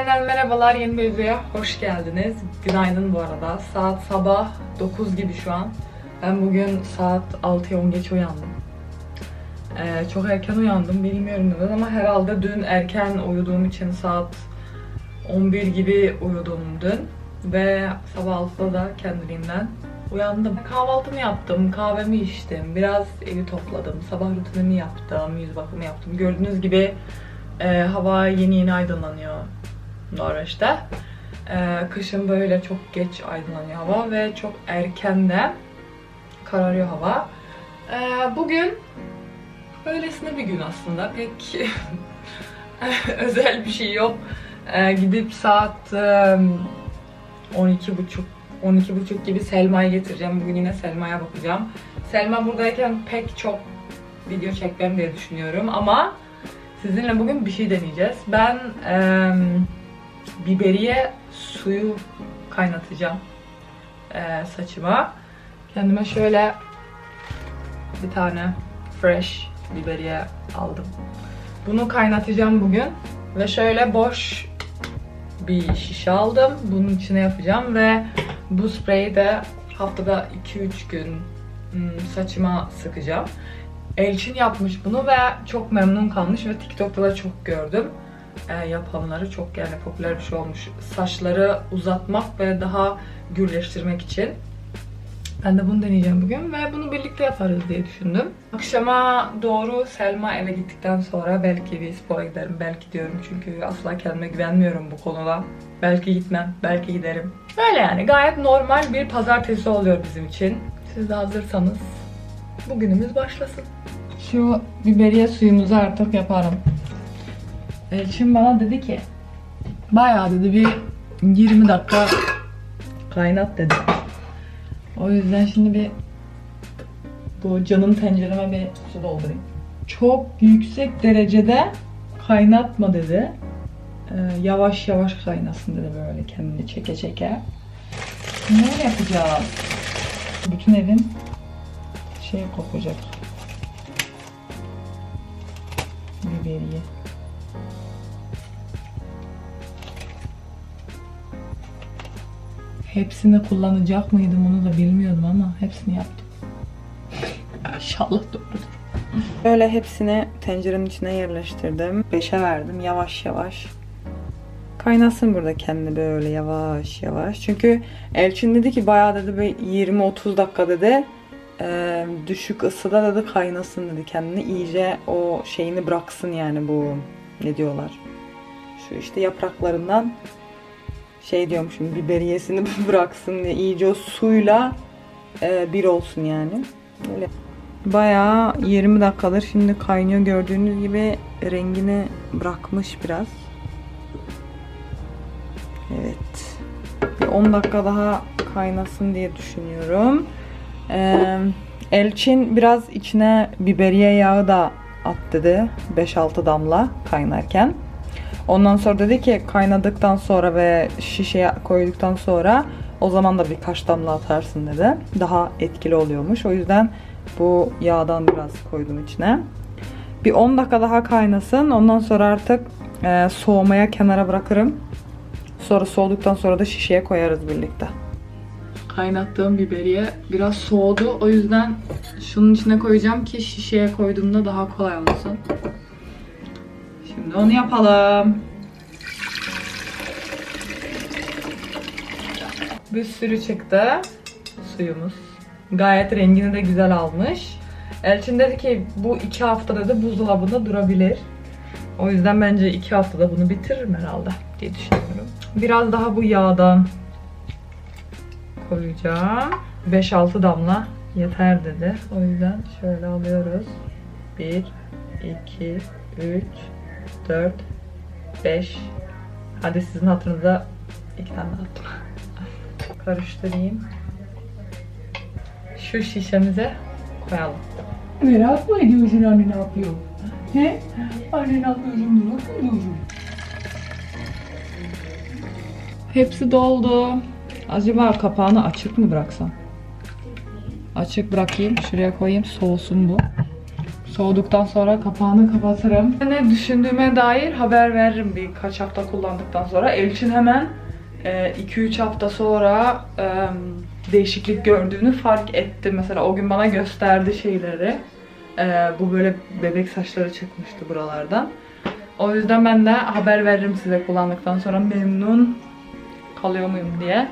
Merhabalar yeni bir videoya hoş geldiniz. Günaydın bu arada. Saat sabah 9 gibi şu an. Ben bugün saat 6'ya 10 geç uyandım. Ee, çok erken uyandım bilmiyorum neden ama herhalde dün erken uyuduğum için saat 11 gibi uyudum dün. Ve sabah 6'da da kendiliğimden uyandım. Kahvaltımı yaptım, kahvemi içtim, biraz evi topladım, sabah rutinimi yaptım, yüz bakımı yaptım. Gördüğünüz gibi e, hava yeni yeni aydınlanıyor Norveç'te. E, kışın böyle çok geç aydınlanıyor hava ve çok erken de kararıyor hava. E, bugün öylesine bir gün aslında. Pek özel bir şey yok. E, gidip saat e, 12 buçuk 12 buçuk gibi Selma'yı getireceğim. Bugün yine Selma'ya bakacağım. Selma buradayken pek çok video çekmem diye düşünüyorum ama sizinle bugün bir şey deneyeceğiz. Ben eee biberiye suyu kaynatacağım eee, saçıma. Kendime şöyle bir tane fresh biberiye aldım. Bunu kaynatacağım bugün ve şöyle boş bir şişe aldım. Bunun içine yapacağım ve bu spreyi de haftada 2-3 gün hmm, saçıma sıkacağım. Elçin yapmış bunu ve çok memnun kalmış ve TikTok'ta da çok gördüm. Ee, yapanları çok yani popüler bir şey olmuş. Saçları uzatmak ve daha gürleştirmek için. Ben de bunu deneyeceğim bugün ve bunu birlikte yaparız diye düşündüm. Akşama doğru Selma eve gittikten sonra belki bir spora giderim. Belki diyorum çünkü asla kendime güvenmiyorum bu konuda. Belki gitmem, belki giderim. Öyle yani gayet normal bir pazartesi oluyor bizim için. Siz de hazırsanız bugünümüz başlasın. Şu biberiye suyumuzu artık yaparım. Elçin bana dedi ki bayağı dedi bir 20 dakika kaynat dedi. O yüzden şimdi bir bu canım tencereme bir su doldurayım. Çok yüksek derecede kaynatma dedi. Ee, yavaş yavaş kaynasın dedi böyle kendini çeke çeke. Ne yapacağız? Bütün evin şey kokacak. Biberiye. Hepsini kullanacak mıydım onu da bilmiyordum ama hepsini yaptım. İnşallah doğrudur. Böyle hepsini tencerenin içine yerleştirdim. Beşe verdim yavaş yavaş. Kaynasın burada kendi böyle yavaş yavaş. Çünkü Elçin dedi ki bayağı dedi böyle 20-30 dakika dedi. Ee, düşük ısıda dedi kaynasın dedi kendini iyice o şeyini bıraksın yani bu ne diyorlar. Şu işte yapraklarından şey diyormuşum biberiyesini bıraksın diye iyice o suyla e, bir olsun yani. Böyle bayağı 20 dakikadır şimdi kaynıyor gördüğünüz gibi rengini bırakmış biraz. Evet. Bir 10 dakika daha kaynasın diye düşünüyorum. Ee, Elçin biraz içine biberiye yağı da at dedi. 5-6 damla kaynarken. Ondan sonra dedi ki kaynadıktan sonra ve şişeye koyduktan sonra o zaman da birkaç damla atarsın dedi. Daha etkili oluyormuş. O yüzden bu yağdan biraz koydum içine. Bir 10 dakika daha kaynasın. Ondan sonra artık e, soğumaya kenara bırakırım. Sonra soğuduktan sonra da şişeye koyarız birlikte. Kaynattığım biberiye biraz soğudu. O yüzden şunun içine koyacağım ki şişeye koyduğumda daha kolay olsun. Şimdi onu yapalım. Bir sürü çıktı suyumuz. Gayet rengini de güzel almış. Elçin dedi ki bu iki hafta dedi buzdolabında durabilir. O yüzden bence iki haftada bunu bitiririm herhalde diye düşünüyorum. Biraz daha bu yağdan koyacağım. 5-6 damla yeter dedi. O yüzden şöyle alıyoruz. 1, 2, 3, 4, 5. Hadi sizin hatırınıza iki tane attım. Karıştırayım. Şu şişemize koyalım. Merak mı ediyorsun anne ne yapıyor? He? Anne ne yapıyorsun merak mı ediyorsun? Hepsi doldu. Acaba kapağını açık mı bıraksam? Açık bırakayım. Şuraya koyayım. Soğusun bu. Soğuduktan sonra kapağını kapatırım. Ne düşündüğüme dair haber veririm birkaç hafta kullandıktan sonra. Elçin hemen 2-3 hafta sonra e, değişiklik gördüğünü fark etti. Mesela o gün bana gösterdi şeyleri. E, bu böyle bebek saçları çıkmıştı buralardan. O yüzden ben de haber veririm size kullandıktan sonra memnun kalıyor muyum diye.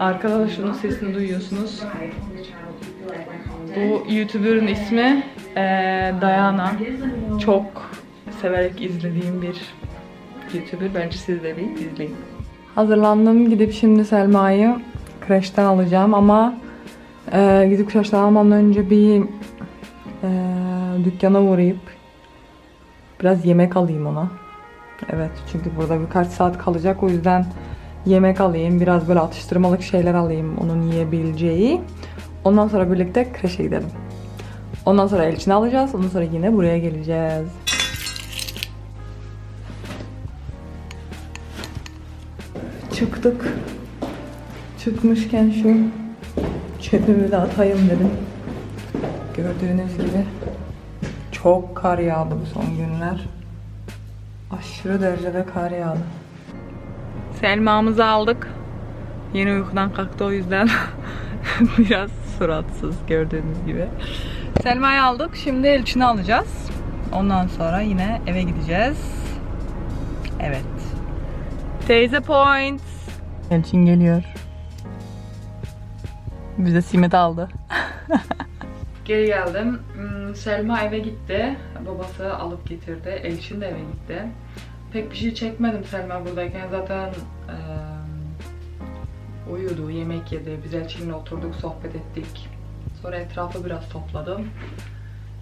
Arkada da şunun sesini duyuyorsunuz. Bu YouTuber'ın ismi eee Diana. Çok severek izlediğim bir YouTuber. Bence siz de bir izleyin. Hazırlandım. Gidip şimdi Selma'yı kreşten alacağım ama eee, gidip kreşten almamdan önce bir eee, dükkana uğrayıp biraz yemek alayım ona. Evet çünkü burada birkaç saat kalacak o yüzden yemek alayım. Biraz böyle atıştırmalık şeyler alayım onun yiyebileceği. Ondan sonra birlikte kreşe gidelim. Ondan sonra Elçin'i alacağız. Ondan sonra yine buraya geleceğiz. Çıktık. Çıkmışken şu çöpümü de atayım dedim. Gördüğünüz gibi çok kar yağdı bu son günler. Aşırı derecede kar yağdı. Selma'mızı aldık. Yeni uykudan kalktı o yüzden biraz suratsız gördüğünüz gibi. Selma'yı aldık. Şimdi Elçin'i alacağız. Ondan sonra yine eve gideceğiz. Evet. Teyze point. Elçin geliyor. Bize simit aldı. Geri geldim. Hmm, Selma eve gitti. Babası alıp getirdi. Elçin de eve gitti. Pek bir şey çekmedim Selma buradayken. Zaten eee, uyudu, yemek yedi. Biz Elçin'le oturduk, sohbet ettik. Sonra etrafı biraz topladım.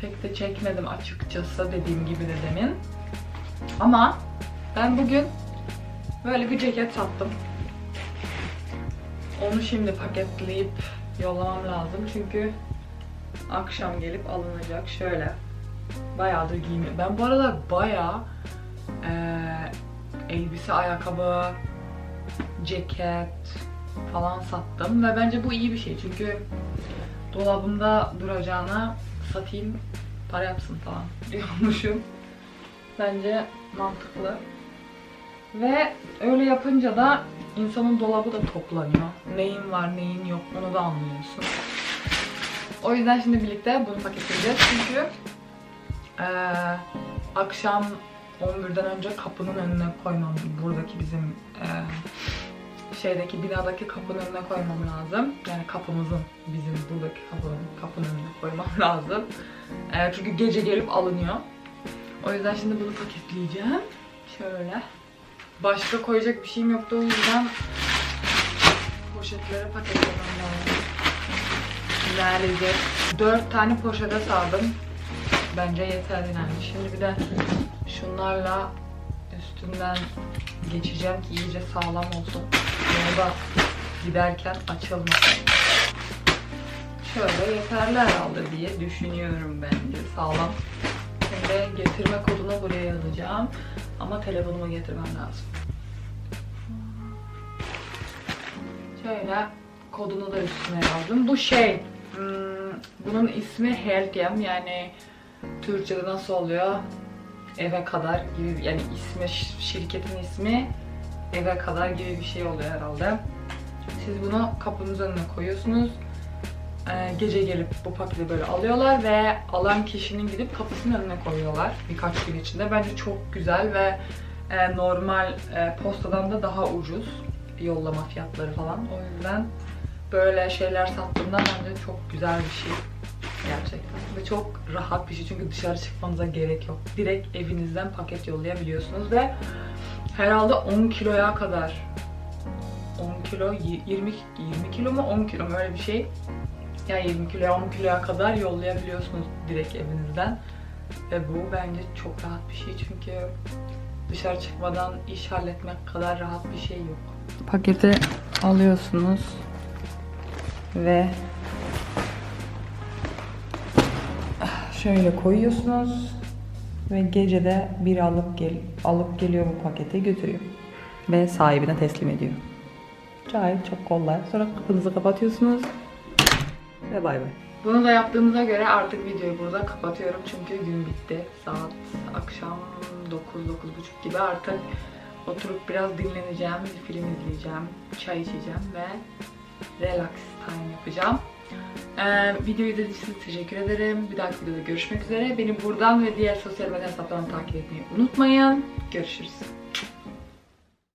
Pek de çekmedim açıkçası dediğim gibi de demin. Ama ben bugün böyle bir ceket sattım. Onu şimdi paketleyip yollamam lazım çünkü akşam gelip alınacak. Şöyle bayağıdır giymiyorum. Ben bu aralar bayağı eee, elbise, ayakkabı, ceket falan sattım ve bence bu iyi bir şey çünkü dolabımda duracağına satayım para yapsın falan diyormuşum. Bence mantıklı. Ve öyle yapınca da insanın dolabı da toplanıyor. Neyin var neyin yok onu da anlıyorsun. O yüzden şimdi birlikte bunu paketleyeceğiz çünkü eee, akşam 11'den önce kapının önüne koymam buradaki bizim eee, şeydeki binadaki kapının önüne koymam lazım. Yani kapımızın bizim buradaki kapının kapının önüne koymam lazım. Eee, çünkü gece gelip alınıyor. O yüzden şimdi bunu paketleyeceğim. Şöyle. Başka koyacak bir şeyim yoktu o yüzden poşetleri paketlemem lazım. Neredeyse 4 tane poşete sardım. Bence yeterli yani. Şimdi bir de şunlarla üstünden geçeceğim ki iyice sağlam olsun. Yolda giderken açılmasın. Şöyle yeterli herhalde diye düşünüyorum bence. Sağlam. Şimdi getirme kodunu buraya yazacağım. Ama telefonumu getirmem lazım. Şöyle kodunu da üstüne yazdım. Bu şey, hmm, bunun ismi Helgem yani Türkçe'de nasıl oluyor? Eve kadar gibi yani ismi şirketin ismi eve kadar gibi bir şey oluyor herhalde. Siz bunu kapınızın önüne koyuyorsunuz. Ee, gece gelip bu paketi böyle alıyorlar ve alan kişinin gidip kapısının önüne koyuyorlar birkaç gün içinde. Bence çok güzel ve e, normal e, postadan da daha ucuz yollama fiyatları falan. O yüzden böyle şeyler sattığımda bence çok güzel bir şey gerçekten. Ve çok rahat bir şey çünkü dışarı çıkmanıza gerek yok. Direkt evinizden paket yollayabiliyorsunuz ve herhalde 10 kiloya kadar 10 kilo, y- 20, 20 kilo mu 10 kilo mu öyle bir şey. Yani 20 kiloya 10 kiloya kadar yollayabiliyorsunuz direkt evinizden. Ve bu bence çok rahat bir şey çünkü dışarı çıkmadan iş halletmek kadar rahat bir şey yok. Paketi alıyorsunuz ve şöyle koyuyorsunuz ve gece de biri alıp gel alıp geliyor bu paketi götürüyor ve sahibine teslim ediyor. Gayet çok kolay. Sonra kapınızı kapatıyorsunuz ve bay bay. Bunu da yaptığımıza göre artık videoyu burada kapatıyorum çünkü gün bitti. Saat akşam 9-9.30 gibi artık oturup biraz dinleneceğim, bir film izleyeceğim, çay içeceğim ve relax time yapacağım. Ee, videoyu izlediğiniz için teşekkür ederim. Bir dahaki videoda görüşmek üzere. Beni buradan ve diğer sosyal medya hesaplarımı takip etmeyi unutmayın. Görüşürüz.